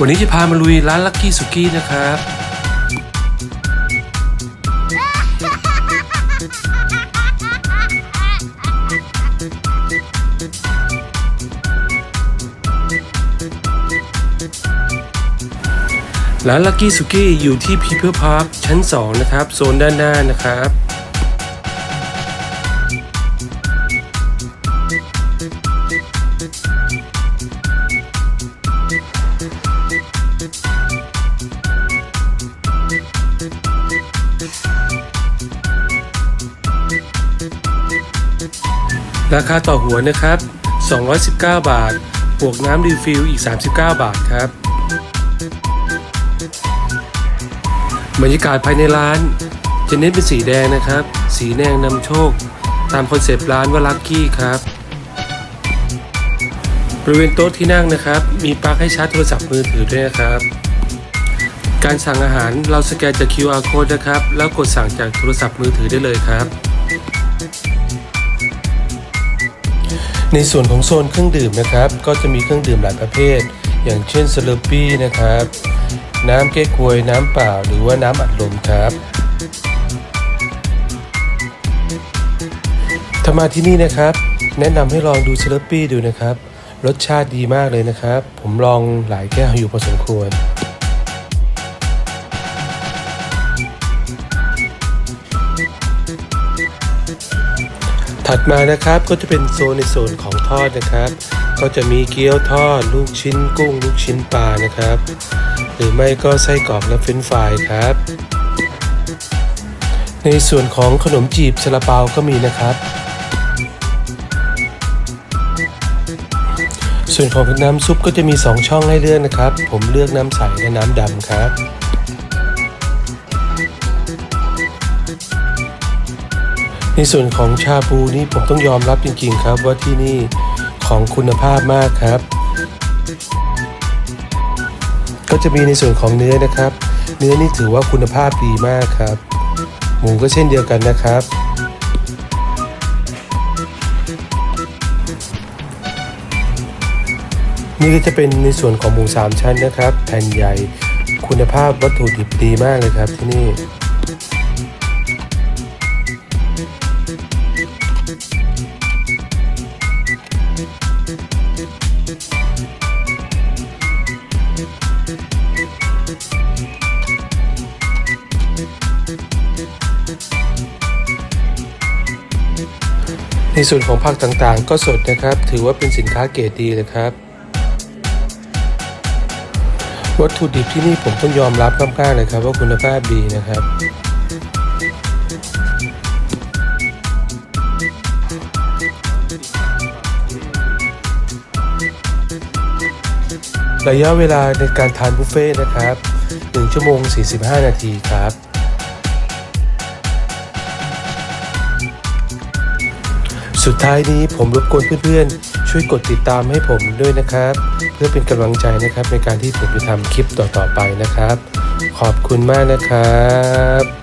วันนี้จะพามาลุยร้านลักกี้สุกี้นะครับ ร้านลักกี้สุกี้อยู่ที่ People Park ชั้น 2 นะครับ โซนด้านหน้านะครับ ราคาต่อหัวนะครับ 219 บาท บวกน้ำรีฟิลอีก 39 บาทครับ บรรยากาศภายในร้าน จะเน้นเป็นสีแดงนะครับ สีแดงนำโชค ตามคอนเซปต์ร้านว่าลัคกี้ครับ บริเวณโต๊ะที่นั่งนะครับ มีปลั๊กให้ชาร์จโทรศัพท์มือถือด้วยนะครับ การสั่งอาหารเราสแกนจาก QR code นะครับ แล้วกดสั่งจากโทรศัพท์มือถือได้เลยครับ ในส่วนของโซนเครื่องดื่มนะครับ ก็จะมีเครื่องดื่มหลายประเภท อย่างเช่นสเลอปี้นะครับ น้ำเก๊กฮวย น้ำเปล่า หรือว่าน้ำอัดลมครับถ้ามาที่นี่นะครับ แนะนำให้ลองดูสเลอปี้ดูนะครับ รสชาติดีมากเลยนะครับ ผมลองหลายแก้วอยู่พอสมควร ถัดมานะครับก็จะเป็นโซนในโซนของทอดนะครับ ก็จะมีเกี๊ยวทอด ลูกชิ้นกุ้ง ลูกชิ้นปลานะครับ หรือไม่ก็ไส้กรอกและเฟรนฟรายครับ ในส่วนของขนมจีบซาลาเปาก็มีนะครับ ส่วนของน้ำซุปก็จะมี 2 ช่องให้เลือกนะครับ ผมเลือกน้ำใสและน้ำดำครับ ในส่วนของชาบูนี่ผมต้องยอมรับจริงๆครับว่าที่นี่ของคุณภาพมากครับ ก็จะมีในส่วนของเนื้อนะครับ เนื้อนี่ถือว่าคุณภาพดีมากครับ หมูก็เช่นเดียวกันนะครับนี่ก็จะเป็นในส่วนของหมูสามชั้นนะครับ แผ่นใหญ่ คุณภาพวัตถุดิบดีมากเลยครับที่นี่ ในส่วนของผักต่างๆ ก็สดนะครับ ถือว่าเป็นสินค้าเกรดดีเลยครับ วัตถุดิบที่นี่ผมต้องยอมรับมากๆเลยครับ ว่าคุณภาพดีนะครับ ระยะเวลาในการทานบุฟเฟ่นะครับ 1 ชั่วโมง 45 นาทีครับ สุดท้ายนี้ผมรบกวนเพื่อนๆ ช่วยกดติดตามให้ผมด้วยนะครับ เพื่อเป็นกำลังใจนะครับในการที่ผมจะทำคลิปต่อๆไปนะครับ ขอบคุณมากนะครับ